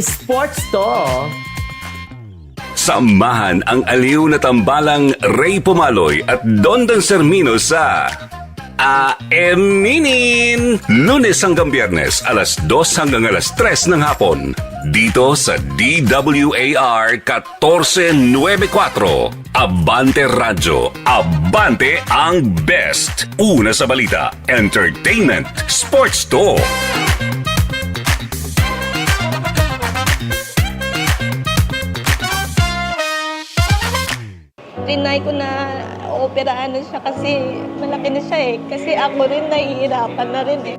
Sports to. Samahan ang aliw na tambalang Ray Pumaloy at Don Dan Sermino sa Aeminin! Lunes hanggang biyernes, alas 2 hanggang alas 3 ng hapon. Dito sa DWAR 1494. Abante Radyo. Abante ang best. Una sa balita, entertainment, sports to. Trinay ko na operaan na siya kasi malaki na siya eh. Kasi ako rin nahihirapan na rin eh.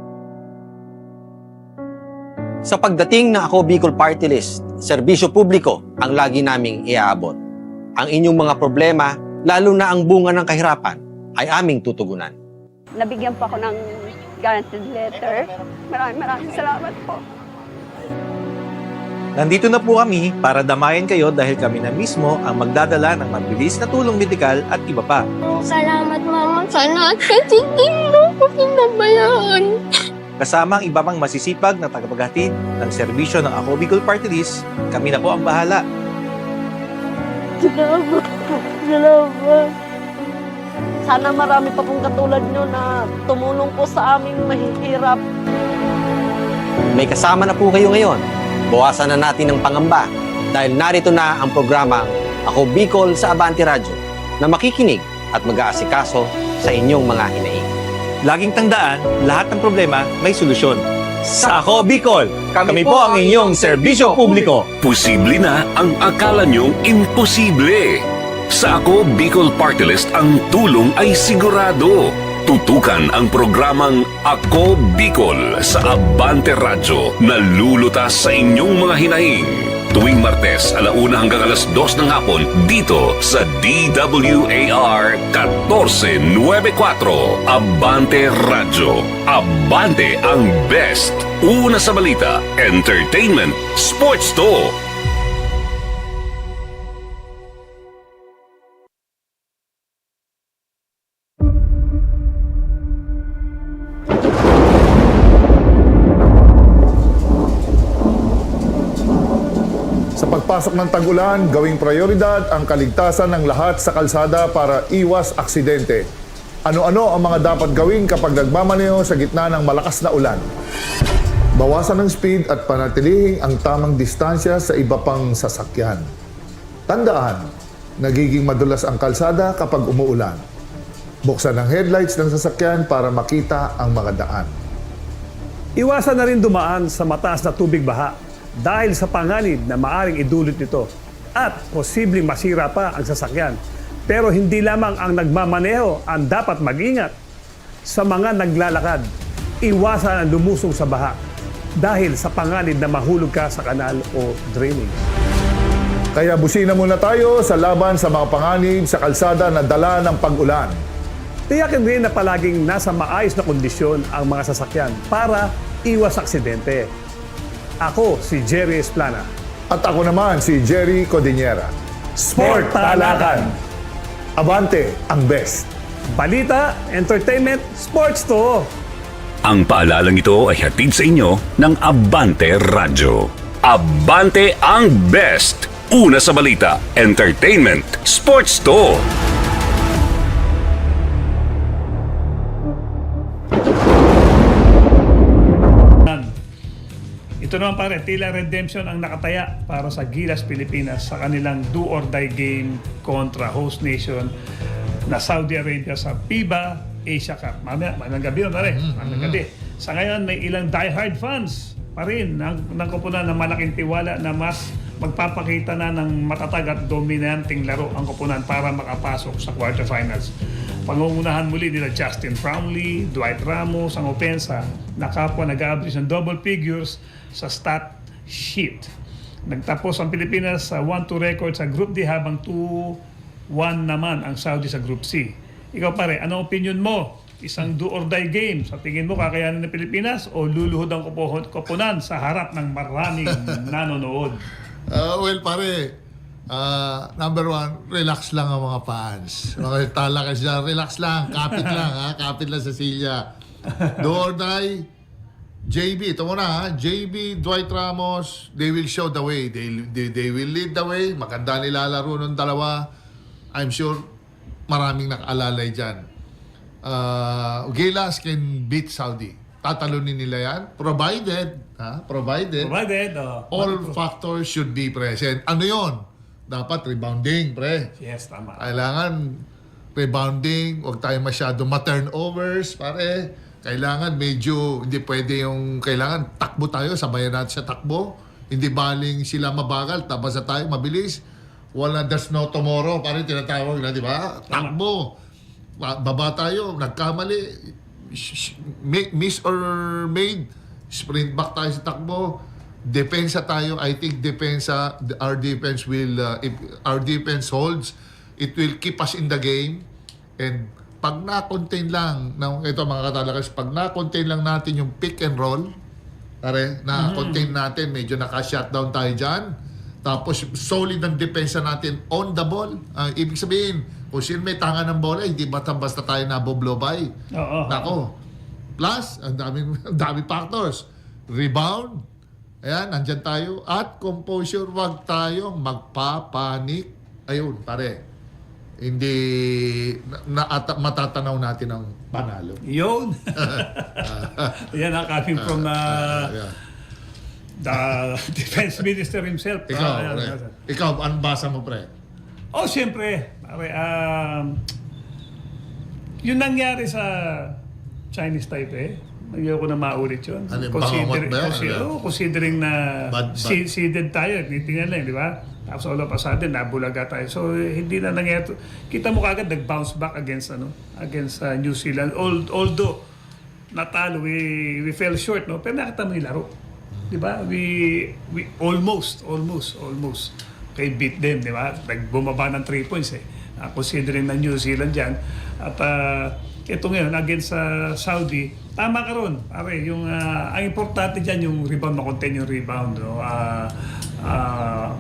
Sa pagdating ng Ako Bicol Party List, serbisyo publiko ang lagi naming iaabot. Ang inyong mga problema, lalo na ang bunga ng kahirapan, ay aming tutugunan. Nabigyan po ako ng guaranteed letter. Maraming maraming salamat po. Nandito na po kami para damayan kayo dahil kami na mismo ang magdadala ng mabilis na tulong medikal at iba pa. Salamat, Mama. Sana kasi hindi mo ko pinabayaan. Kasama ang iba pang masisipag na tagapaghatid ng serbisyo ng Ako Bicol Party List, kami na po ang bahala. Salamat po. Salamat. Sana marami pa pong katulad nyo na tumulong po sa aming mahihirap. May kasama na po kayo ngayon. Bawasan na natin ang pangamba dahil narito na ang programang Ako Bicol sa Abante Radyo na makikinig at mag-aasikaso sa inyong mga hinaing. Laging tandaan, lahat ng problema may solusyon. Sa Ako Bicol, kami, po ang inyong serbisyo publiko. Posible na ang akala niyong imposible. Sa Ako Bicol Party List, ang tulong ay sigurado. Tutukan ang programang Ako Bicol sa Abante Radyo na lulutas sa inyong mga hinaing. Tuwing Martes, alauna hanggang alas 2 ng hapon dito sa DWAR 1494 Abante Radyo. Abante ang best. Una sa balita, entertainment, sports to. Pagpasok ng tag-ulan, gawing prioridad ang kaligtasan ng lahat sa kalsada para iwas aksidente. Ano-ano ang mga dapat gawin kapag nagmamaneho sa gitna ng malakas na ulan? Bawasan ng speed at panatilihing ang tamang distansya sa iba pang sasakyan. Tandaan, nagiging madulas ang kalsada kapag umuulan. Buksan ang headlights ng sasakyan para makita ang mga daan. Iwasan na rin dumaan sa mataas na tubig baha dahil sa panganib na maaring idulot nito at posibleng masira pa ang sasakyan. Pero hindi lamang ang nagmamaneho ang dapat mag-ingat. Sa mga naglalakad, iwasan ang lumusong sa baha dahil sa panganib na mahulog ka sa kanal o drainage. Kaya busina muna tayo sa laban sa mga panganib sa kalsada na dala ng pag-ulan. Tiyakin rin na palaging nasa maayos na kondisyon ang mga sasakyan para iwas aksidente. Ako si Jerry Esplana. At ako naman si Jerry Codinera. Sport Talakan! Abante ang best. Balita, entertainment, sports to! Ang paalalang ito ay hatid sa inyo ng Abante Radyo. Abante ang best. Una sa balita, entertainment, sports to. Ito naman pare, tila redemption ang nakataya para sa Gilas Pilipinas sa kanilang do or die game kontra host nation na Saudi Arabia sa FIBA Asia Cup. Mamaya, manang gabi yun, pare. Manang gabi. Sa ngayon, may ilang diehard fans pa rin ng, ng kupunan na malaking tiwala na mas magpapakita na ng matatag at dominanting laro ang kupunan para makapasok sa quarterfinals. Pangungunahan muli nila Justin Brownlee, Dwight Ramos ang opensa na kapwa nag-average ng double figures sa stat sheet. Nagtapos ang Pilipinas sa 1-2 record sa Group D habang 2-1 naman ang Saudi sa Group C. Ikaw pare, anong opinion mo? Isang do or die game. Sa tingin mo kakayanin ng Pilipinas o luluhod ang koponan sa harap ng maraming nanonood? Ah, well, pare, ah, number one, relax lang ang mga fans. Okay, tala kasi dyan, relax lang, kapit lang, ha? Kapit lang sa silya. Do or die, JB, ito muna ha. JB, Dwight Ramos, they will show the way. They, they, they will lead the way. Maganda nilalaro ng dalawa. I'm sure maraming nakaalalay dyan. Uh, Gilas can beat Saudi. Tatalunin nila yan. Provided, ha? Provided, Provided, oh. all factors should be present. Ano yon? Dapat rebounding, pre. Yes, tama. Kailangan rebounding, huwag tayo masyado ma-turnovers, pare. Kailangan medyo, hindi pwede yung, kailangan takbo tayo, sabayan natin sa takbo. Hindi baling sila mabagal, tapos na tayo mabilis. Wala, there's no tomorrow, pare tinatawag na, di ba? Takbo. Ba- Baba tayo, nagkamali, miss or made, sprint back tayo sa takbo. Depensa tayo, I think depensa, our defense will, uh, if our defense holds, it will keep us in the game. And pag na-contain lang, ng, ito mga katalakas, pag na-contain lang natin yung pick and roll, pare, na-contain natin, medyo naka-shutdown tayo dyan. Tapos solid ang depensa natin on the ball. Ah, ibig sabihin, kung sino may tanga ng bola, hindi basta-basta tayo naboblow by. Oo. Nako. Plus, ang daming, ang daming factors. Rebound. Ayan, nandyan tayo. At composure, wag tayong magpapanik. Ayun, pare. Hindi, na, na, at- matatanaw natin ang panalo. Yun. Yan ang coming from uh, Yeah. the defense minister himself. Ikaw, ayan, pre. ayan. Ikaw, anong basa mo, pre? Oh, siyempre. Pare, um, yung nangyari sa Chinese Taipei, ayoko na maulit yun. Ano yung bangamot ba consider- Ano? oh, considering na Bad- bad. se- seeded tayo, titingnan lang, di ba? Tapos all of a sudden, nabulaga tayo. So, hindi na nangyari. Kita mo kagad, nag-bounce back against, ano, against uh, New Zealand. Al- although, natalo, we, we fell short, no? Pero nakita mo yung laro. Di ba? We, we almost, almost, almost kay beat them, di ba? Nagbumaba ng 3 points eh. Uh, considering na New Zealand dyan. At uh, ito ngayon, against sa Saudi, tama ka ron. Pare, yung, ah, ang importante dyan yung rebound, makontain yung rebound. No? Ah, ah,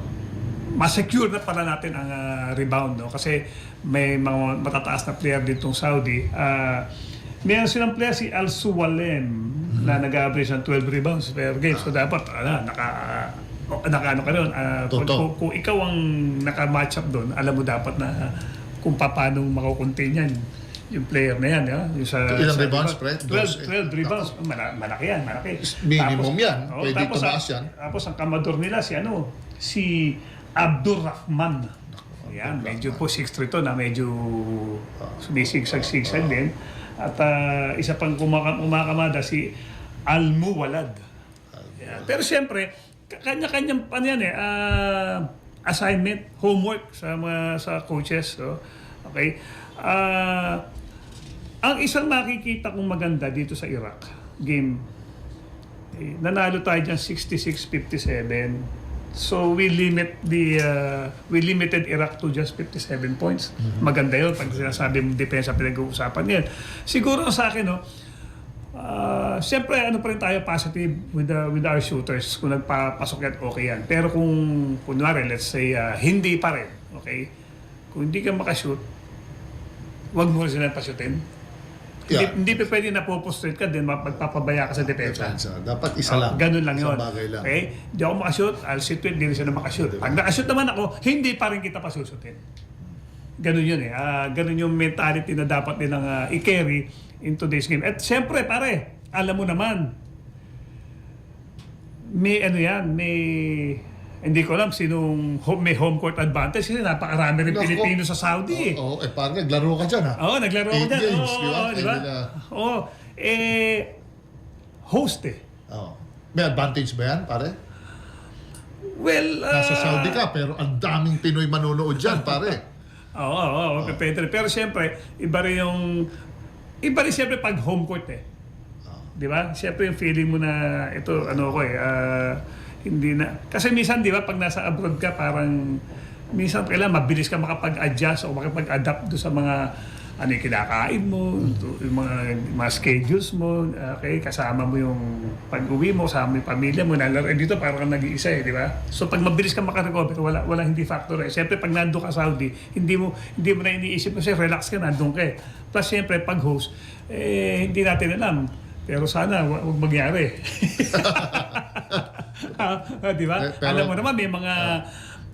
ma-secure na pala natin ang ah, rebound no kasi may mga matataas na player ditong Saudi uh, meron silang player si Al Suwalem na nag-average ng 12 rebounds per game so dapat ano, naka uh, naka ano ka doon ah, kung, kung, kung ikaw ang naka-match up doon alam mo dapat na kung paano makukontain yan yung player na yan, yeah? yung sa, Ilang sa rebounds, rebound. Fred? 12, 12 rebounds. Mala- malaki yan, malaki. Minimum yan. oh, Pwede tapos, tumaas ang- yan. Tapos ang kamador nila si ano, si Abdurrahman. Yan, medyo po 6'3 to na medyo sumisigsag-sigsag din. At ah, isa pang kumaka- kumakamada si Almuwalad. Yan. Pero siyempre, kanya-kanyang ano yan eh, ah, assignment, homework sa mga sa coaches. So, okay? Ah, ang isang makikita kong maganda dito sa Iraq game, eh, nanalo tayo dyan 66-57. So we limit the uh, we limited Iraq to just 57 points. Maganda 'yun pag sinasabi mong depensa pinag-uusapan 'yan. Siguro sa akin no, uh, siyempre ano pa rin tayo positive with the, with our shooters kung nagpapasok yan okay yan. Pero kung kunwari let's say uh, hindi pa rin, okay? Kung hindi ka makashoot, wag mo rin sila pashutin. Yeah. Hindi, hindi pa pwede na pupostrate ka din magpapabaya ka sa depensa. Depensa. Dapat isa lang. Oh, ganun lang Isang yun. bagay lang. Okay? Hindi ako makashoot, I'll sit with, hindi rin siya na makashoot. Pag nakashoot naman ako, hindi pa rin kita pasusutin. Ganun yun eh. Ah, ganun yung mentality na dapat nilang ah, i-carry in today's game. At siyempre, pare, alam mo naman, may ano yan, may hindi ko alam sinong home, may home court advantage kasi napakarami rin Nako. Pilipino sa Saudi eh. Oo, oh, eh parang naglaro ka dyan ha. Oo, naglaro ako Eight dyan. games, Oo, di ba? oo, di ba? Na. Oo. Eh, host eh. Oo. May advantage ba yan, pare? Well, ah, Nasa Saudi ka, pero ang daming Pinoy manonood dyan, pare. Oo, oo, oo, pwede rin. Pero siyempre, iba rin yung... Iba rin siyempre pag home court eh. Di ba? Siyempre yung feeling mo na ito, ano ko eh, ah, hindi na... Kasi minsan, di ba, pag nasa abroad ka, parang minsan kailangan mabilis ka makapag-adjust o makapag-adapt do sa mga ano yung kinakain mo, yung mga, mga schedules mo, okay, kasama mo yung pag-uwi mo, kasama mo yung pamilya mo, nalaro, eh, dito parang nag-iisa eh, di ba? So pag mabilis ka makarecover, wala, wala hindi factor eh. Siyempre pag nandun ka sa Saudi, hindi mo, hindi mo na iniisip kasi relax ka, nandun ka eh. Plus siyempre pag host, eh, hindi natin alam Pero sana wa- huwag mangyari. Ah, Di ba? Eh, pero- Alam mo naman, may mga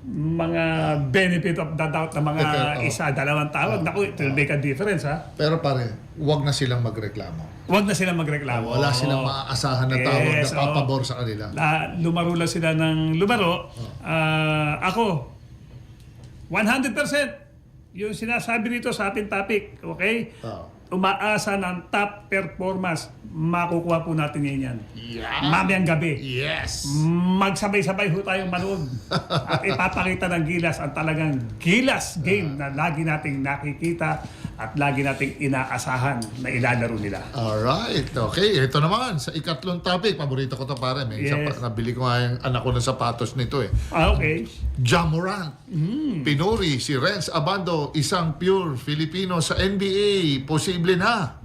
mga benefit of the doubt na mga pero- oh. isa, dalawang tawag. Naku, it will make a difference, ha? Pero pare, wag na silang magreklamo. Huwag na sila magreklamo. Wala silang maaasahan na tawag Yes, na oo. papabor sa kanila. Na, lumaro lang sila ng lumaro. Ah, ako, 100% yung sinasabi dito sa ating topic, okay? Oo. Umaasa ng top performance, makukuha po natin ngayon yan. Yeah. Mamayang gabi. Yes! Magsabay-sabay ho tayong manood at ipapakita ng gilas ang talagang gilas game na lagi nating nakikita at lagi nating inaasahan na ilalaro nila. Alright, okay. Ito naman, sa ikatlong topic, paborito ko to pare. May Yes. pa, nabili ko nga yung anak ko ng sapatos nito eh. Ah, okay. Jamorant. Pinuri si Renz Abando, isang pure Filipino sa NBA. Posible na.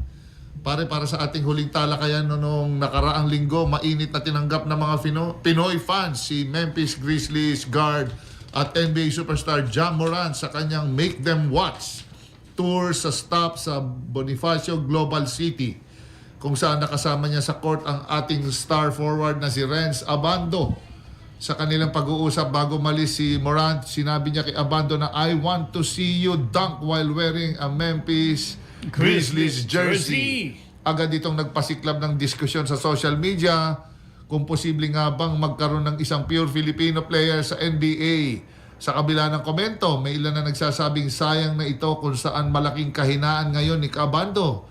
Pare, para sa ating huling talakayan no, nung nakaraang linggo, mainit na tinanggap ng mga Fino- Pinoy fans si Memphis Grizzlies guard at NBA superstar Jam Morant sa kanyang Make Them Watch tour sa stop sa Bonifacio Global City kung saan nakasama niya sa court ang ating star forward na si Renz Abando. Sa kanilang pag-uusap bago malis si Morant, sinabi niya kay Abando na I want to see you dunk while wearing a Memphis Grizzlies jersey. Agad itong nagpasiklab ng diskusyon sa social media kung posible nga bang magkaroon ng isang pure Filipino player sa NBA. Sa kabila ng komento, may ilan na nagsasabing sayang na ito kung saan malaking kahinaan ngayon ni Kabando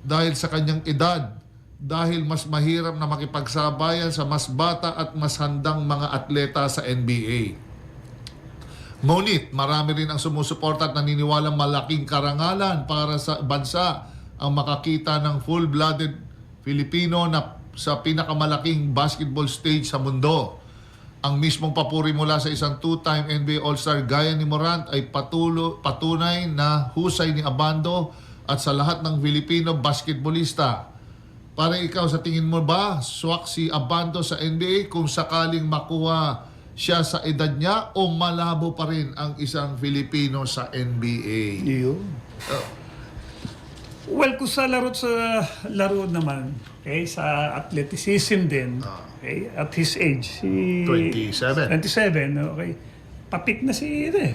dahil sa kanyang edad dahil mas mahirap na makipagsabayan sa mas bata at mas handang mga atleta sa NBA. Ngunit marami rin ang sumusuporta at naniniwalang malaking karangalan para sa bansa ang makakita ng full-blooded Filipino na sa pinakamalaking basketball stage sa mundo. Ang mismong papuri mula sa isang two-time NBA All-Star gaya ni Morant ay patulo, patunay na husay ni Abando at sa lahat ng Filipino basketballista. Para ikaw, sa tingin mo ba, swak si Abando sa NBA kung sakaling makuha siya sa edad niya o malabo pa rin ang isang Filipino sa NBA? Yun. Well, kung sa laro sa laro naman, okay, sa athleticism din, okay, at his age, si 27. 27, okay. Papik na si ito eh.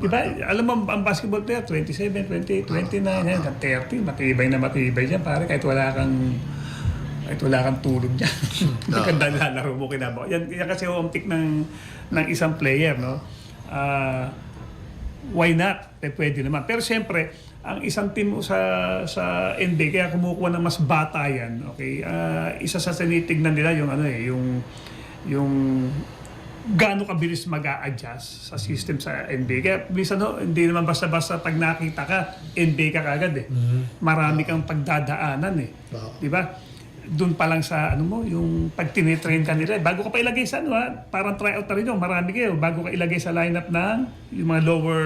Diba? Alam mo, ang basketball player, 27, 28, 29, hanggang 30, matibay na matibay dyan, pare, kahit wala kang kahit wala kang tulog dyan. Hindi ka lalaro mo kinaba. Yan, yan kasi pick ng, ng isang player, no? Ah, why not? Eh, pwede naman. Pero siyempre, ang isang team sa sa NBA kaya kumukuha ng mas bata yan. Okay? Ah, isa sa tinitignan nila yung ano eh, yung yung gaano kabilis mag adjust sa system sa NBA. Kaya minsan no, hindi naman basta-basta pag nakita ka, NBA ka kagad eh. Marami kang pagdadaanan eh. Oo. Di ba? Doon pa lang sa ano mo, yung pag tinitrain ka nila, bago ka pa ilagay sa ano ha, parang tryout na rin yun, marami kayo, bago ka ilagay sa lineup ng yung mga lower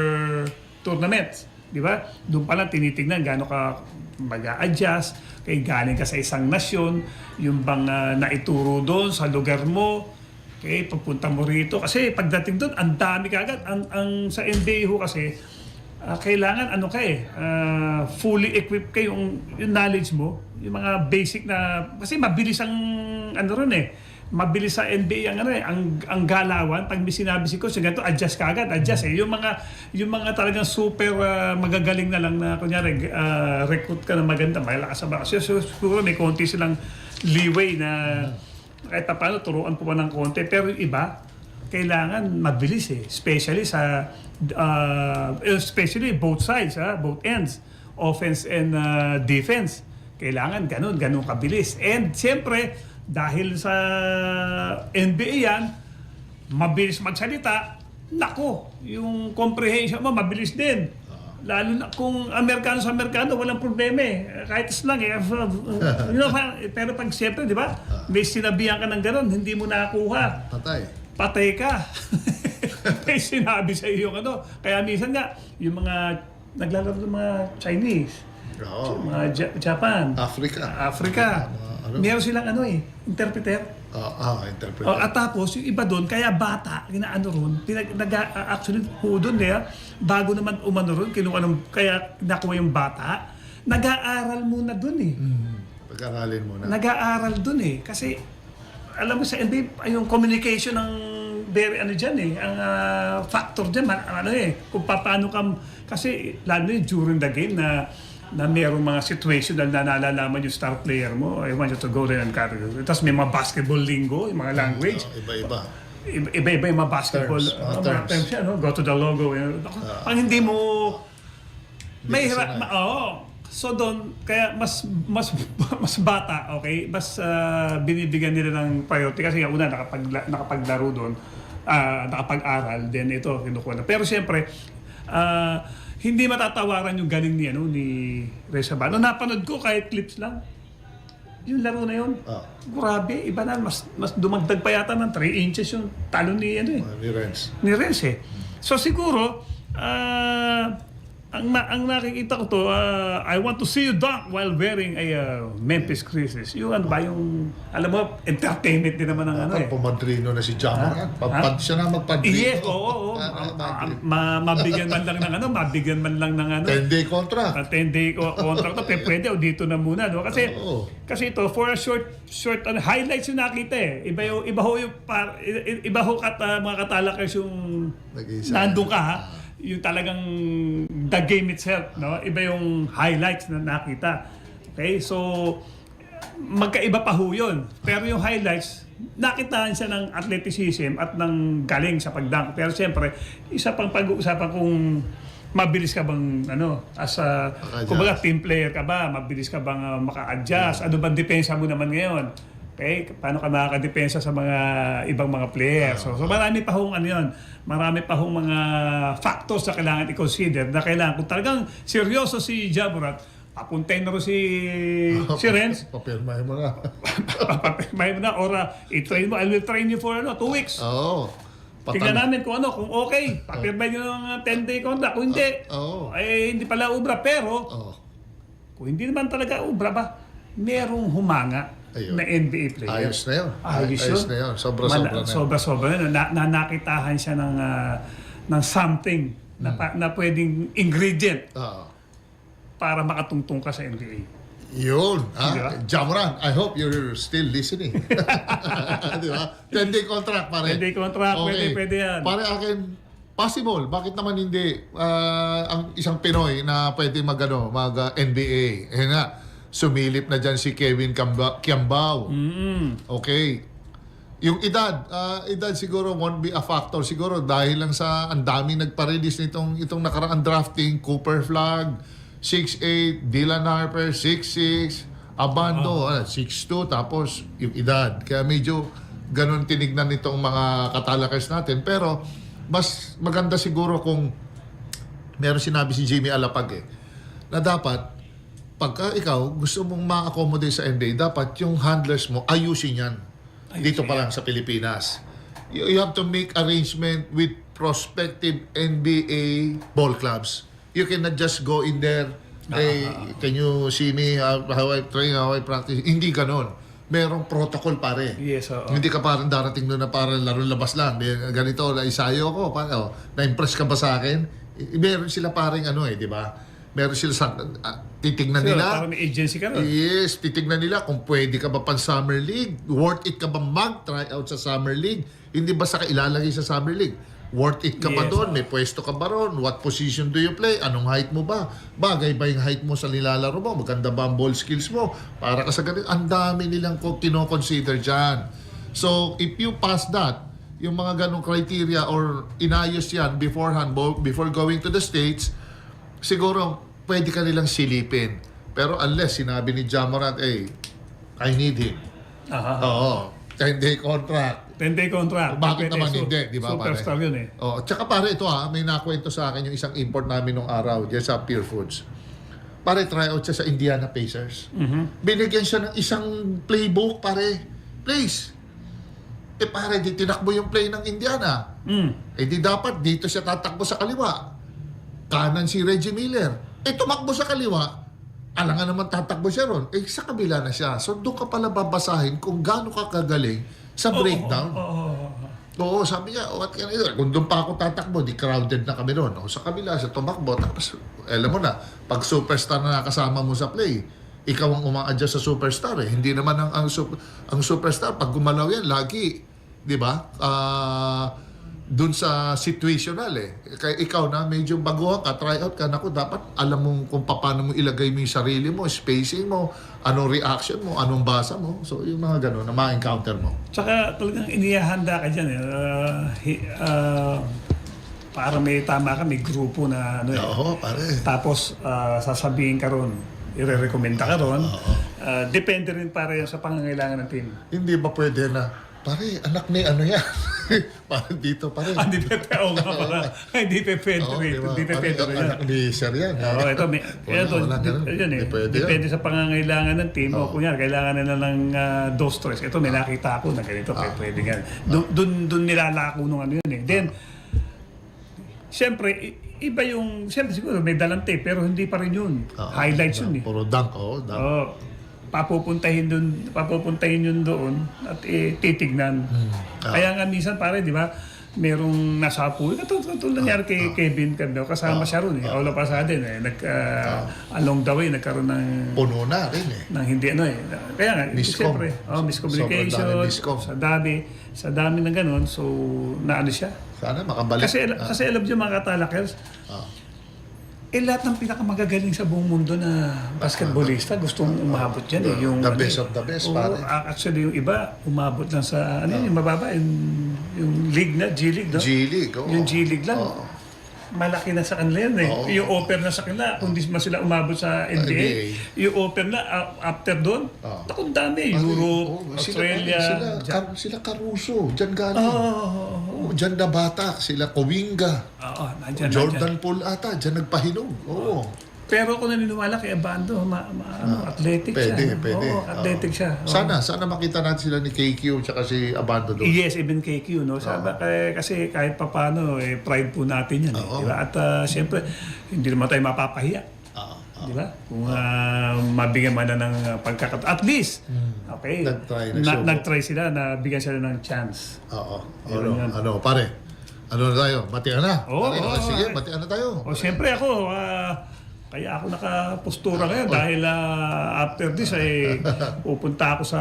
tournaments. Di ba? Doon pa lang tinitingnan gaano ka mag-a-adjust, kay galing ka sa isang nasyon, yung bang ah, naituro doon sa lugar mo, okay, papunta mo rito. Kasi pagdating doon, ang dami ka agad. Ang, ang, sa NBA ho kasi, ah, kailangan ano ka eh, ah, fully equipped kayo yung, yung knowledge mo, yung mga basic na, kasi mabilis ang ano ron eh, mabilis sa NBA ang ano eh, ang, ang galawan, pag may sinabi si coach, ganito, adjust ka agad, adjust eh. Yung mga, yung mga talagang super ah, magagaling na lang na, kunyari, ah, recruit ka na maganda, malakas sa baka. So, siguro may konti silang leeway na kahit pa paano, turuan po pa ng konti. Pero yung iba, kailangan mabilis eh. Especially sa, uh, especially both sides, ha? both ends. Offense and uh, defense. Kailangan ganun, ganun kabilis. And siyempre, dahil sa NBA yan, mabilis magsalita, nako, yung comprehension mo mabilis din. Lalo na kung Amerikano sa Amerikano, walang problema eh. Kahit slang eh. you know, pero pag siyempre, di ba, may sinabihan ka ng ganun, hindi mo nakuha Patay. patay ka. May sinabi sa iyo yung ano. Kaya minsan nga, yung mga naglalaro ng mga Chinese, Oo. mga Ja- Japan, Africa. Africa, Mga ano. meron silang ano eh, interpreter. Ah, ah, interpret. Oh, at tapos, yung iba doon, kaya bata, kinaano ron, pinag, nag, uh, actually, po doon eh, bago naman umano ron, kinuha ng, kaya nakuha yung bata, nag-aaral muna doon eh. Pag-aralin mo na. nag-aaral dun eh. Kasi, alam mo sa NBA, yung communication ng very ano dyan eh, ang ah, factor dyan, man, ano eh, kung paano ka, kasi lalo yun during the game na na merong mga situation na nalalaman yung star player mo, I want you to go there and carry it. Tapos may mga basketball lingo, yung mga language. Oh, iba-iba. Iba- Iba-iba yung mga basketball, Terms, mga uh, mga terms. Ah. terms yan, no? go to the logo. Yun. Ako, Pag hindi mo, may ka hira, sanay. So doon, kaya mas mas mas bata, okay? Mas ah, binibigyan nila ng priority kasi nga una nakapag nakapaglaro doon, ah, nakapag-aral, then ito kinukuha na. Pero siyempre, ah, hindi matatawaran yung galing ni ano ni Reza Bano. Napanood ko kahit clips lang. Yung laro na yun. Ah. Grabe, iba na mas mas dumagdag pa yata ng 3 inches yung talo ni ano eh ni Renz. ni Renz eh. So siguro, ah, ang, na- ang nakikita ko to, ah, I want to see you dunk while wearing a ah, Memphis Grizzlies. Yung ano ba, yung, alam mo, entertainment din naman ng ano eh. Pumadrino na si Jamoran. Papad siya na magpadrino. Yes, oo, oo. Ah, ma- mabigyan man lang ng ano, mabigyan man lang ng ano. 10-day contract. At 10 day ko- contract to, pe- pwede o dito na muna, no? Kasi Oo. kasi ito for a short short ano, highlights yung nakita eh. Iba yung iba ho yung par, i- i- iba ho kat ah, mga katalakers yung Nag-iisa. nandun ka ha. Yung talagang the game itself, no? Iba yung highlights na nakita. Okay? So magkaiba pa ho yun. Pero yung highlights, nakitaan siya ng athleticism at ng galing sa pagdunk. Pero siyempre, isa pang pag-uusapan kung mabilis ka bang ano as a kumbaga team player ka ba mabilis ka bang uh, maka-adjust ano bang depensa mo naman ngayon okay paano ka makakadepensa sa mga ibang mga players so, so marami pa hong ano yun marami pa hong mga factors na kailangan i-consider na kailangan kung talagang seryoso si Jaborat papuntahin na rin si si Renz Papirmahin mo na. may mo na or uh, i-train mo I will train you for ano two weeks Oo. Tingnan Patan- namin kung ano, kung okay. Papirmay nyo ng 10-day contract. Kung hindi, Oo. eh, hindi pala ubra. Pero, Oo. kung hindi naman talaga ubra ba, merong humanga Ayun. na NBA player. Ayos na yun. Ayos, Ayos yun. na yun. Sobra-sobra na yun. Sobra-sobra na yun. Na, na, nakitahan siya ng, ah, ng something na, pa- na pwedeng ingredient Oo. para makatungtong ka sa NBA. Yun. Di ba? Ah, Jamoran, I hope you're still listening. Di ba? 10-day contract, pare. 10-day contract, pwede, pwede yan. Pare akin, possible. Bakit naman hindi? Ah, ang isang Pinoy na pwede mag, ano, mag ah, NBA. Eh nga, sumilip na dyan si Kevin Kiamba- Kiambao. Mm. Okay. Yung edad, ah, edad siguro won't be a factor. Siguro dahil lang sa ang daming nagpa-release nitong itong nakaraang drafting, Cooper Flag, 6'8", Dylan Harper, 6'6", Abando, ah, 6'2", tapos yung edad. Kaya medyo ganun tinignan nitong mga katalakers natin. Pero mas maganda siguro kung meron sinabi si Jimmy Alapag eh, na dapat pagka ikaw gusto mong ma-accommodate sa NBA, dapat yung handlers mo ayusin yan. Dito pa lang sa Pilipinas. You, you have to make arrangement with prospective NBA ball clubs. You cannot just go in there, hey, can you see me how, how I train, how I practice? Hindi ganon. Merong protocol pare. Yes, oo. Hindi ka parang darating doon na parang laro labas lang. Ganito, naisayo ko. Pa, oh, na-impress ka ba sa akin? Meron sila paring ano eh, di ba? Meron sila sa, ah, titignan nila. parang may agency ka rin. Yes, titignan nila kung pwede ka ba pan Summer League. Worth it ka ba mag-try out sa Summer League? Hindi ba sa ilalagay sa Summer League? Worth it ka ba Yes, doon? May pwesto ka ba ron? What position do you play? Anong height mo ba? Bagay ba yung height mo sa nilalaro mo? Maganda ba ang ball skills mo? Para ka sa ganito. Ang dami nilang ko- kinoconsider dyan. So, if you pass that, yung mga ganong criteria or inayos yan beforehand, bo- before going to the States, siguro pwede ka nilang silipin. Pero unless sinabi ni Jamorant, eh, I need him. Aha. Oo. 10-day contract. 10-day contract. Bakit naman su- hindi, di ba pare? Superstar yun eh. Oh, tsaka pare ito ha, may nakwento sa akin yung isang import namin nung araw diyan sa Pure Foods. Pare tryout siya sa Indiana Pacers. Binigyan siya ng isang playbook pare. Please. Eh pare, di tinakbo yung play ng Indiana. Mm. Eh di dapat dito siya tatakbo sa kaliwa. Kanan si Reggie Miller. Eh tumakbo sa kaliwa. Alangan naman tatakbo siya ron. Eh sa kabila na siya. So doon ka pala babasahin kung gaano ka kagaling sa breakdown. Oo, oo, oo. Oo, sabi niya, what can I do? Kung doon pa ako tatakbo, di crowded na kami doon. O sa kabila, sa tumakbo, tapos, alam mo na, pag superstar na nakasama mo sa play, ikaw ang uma-adjust sa superstar eh. Hindi naman ang, ang, ang superstar, pag gumalaw yan, lagi, di ba? Ah, dun sa situational eh. Kaya ikaw na medyo baguhan ka, try out ka, naku, dapat alam mo kung paano mo ilagay mo yung sarili mo, spacing mo, anong reaction mo, anong basa mo. So, yung mga gano'n na ma-encounter mo. Tsaka talagang inihahanda ka dyan. Eh. Uh, hi- uh, para may tama ka, may grupo na ano eh. Oo, pare. Tapos uh, sasabihin ka ron, ire-recommenda ka ron. Uh, depende rin para yan sa pangangailangan ng team. Hindi ba pwede na, pare, anak ni ano yan? Parang dito, pare. Ah, Hindi pa Oo nga pala. Hindi Oo, di ba? Hindi Pare, yan. Anak ni Sir yan. Oo, ito, may, Wala, ito, wala ganun. yun eh. Pwede yan. Depende sa pangangailangan ng team. O kunyari, kailangan nila ng uh, dos stress. Ito, may nakita ako na ganito, Ah. pwede yan. Doon, doon, doon nilalako nung ano yun eh. Then, Siyempre, iba yung, siyempre siguro may dalang tape, pero hindi pa rin yun. Oo, Highlights yun eh. Puro dunk, oh. Dunk. Papupuntahin dun, papupuntahin yun doon at eh, titignan. Ah. Kaya nga minsan pare, di ba, merong nasa pool. Katulad katulad nangyari Ah. kay Kevin Candao, kasama siya ron eh. All of a sudden eh, nag, ah, along the way, nagkaroon ng Puno na rin eh. ng hindi ano eh. Kaya nga, Miscom. siyempre, oh, miscommunication, miscom. sa dami, sa dami ng ganun, so naano siya. Sana makabalik. Kasi, Ah. kasi alam niyo mga katalakers, Ah. Eh lahat ng pinakamagagaling sa buong mundo na basketballista gustong umabot dyan eh. Yung, The ano best of the best, Oo, pare. a- actually yung iba, umabot lang sa, ano yun, yung mababa, yung, yung league na, G-League, no? G-League, oo. Yung G-League lang. Oo. Malaki na sa kanila yan eh. Oo. Yung offer na sa kanila, kung di man sila umabot sa NBA, NBA. yung offer na uh, after doon, Oo. takong dami. Pare, Europe, oo, Australia. Sila, dyan. sila, sila Caruso, dyan galing. Oo, oo, oo. Dyan na bata, sila Kuwinga. Oo, nandyan, Jordan nandyan. Poole ata, dyan nagpahinog. Oo. Pero ako naniniwala kay Abando, ma, ma, ano, athletic Ah, Pwede, siya. pwede. Oo, athletic Oo. siya. Oo. Sana, sana makita natin sila ni KQ tsaka si Abando doon. Yes, even KQ, no? Sabi, kaya- kasi kahit papano, eh, pride po natin yan. Eh, di ba? At ah, siyempre, hindi naman tayo mapapahiya. Di ba? Kung ah, mabigyan man na ng uh, pagkakat... At least, okay, Hmm. Nag-try, na, nagsubo. nag-try sila na bigyan sila ng chance. Oo. Yun Ano, yan. ano, pare? Ano na tayo? Batian na? Oo, Pare, oo, sige, oo. batian na tayo. O siyempre ako, ah, kaya ako nakapostura ngayon dahil ah, after this ay pupunta ako sa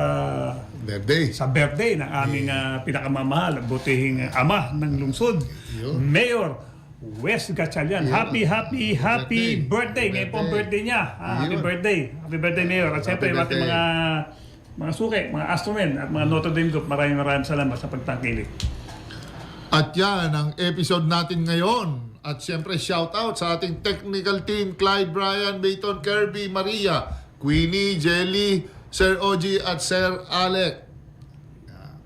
Birthday. sa birthday ng aming ah, pinakamamahal, butihing ama ng lungsod, Yun. Mayor Wes Gatchalian. Happy, happy, happy Birthday. birthday. Ngayon po ang birthday niya. Ah, happy Yun. birthday. Happy birthday, Mayor. At siyempre, yung ating mga mga suki, mga astromen at mga Notre Dame Group, maraming maraming salamat sa pagtangkilik. At yan ang episode natin ngayon. At siyempre, shout out sa ating technical team, Clyde, Brian, Mayton, Kirby, Maria, Queenie, Jelly, Sir OG at Sir Alec.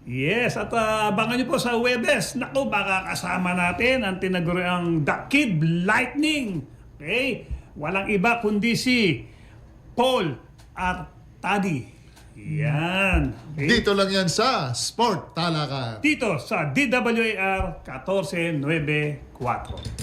Yes, at ah, abangan niyo po sa Webes. Naku, baka kasama natin ang tinaguriang The Kid Lightning. Okay? Walang iba kundi si Paul Artadi. Yan. Okay? Dito lang yan sa Sport Talakan. Dito sa DWAR 1494.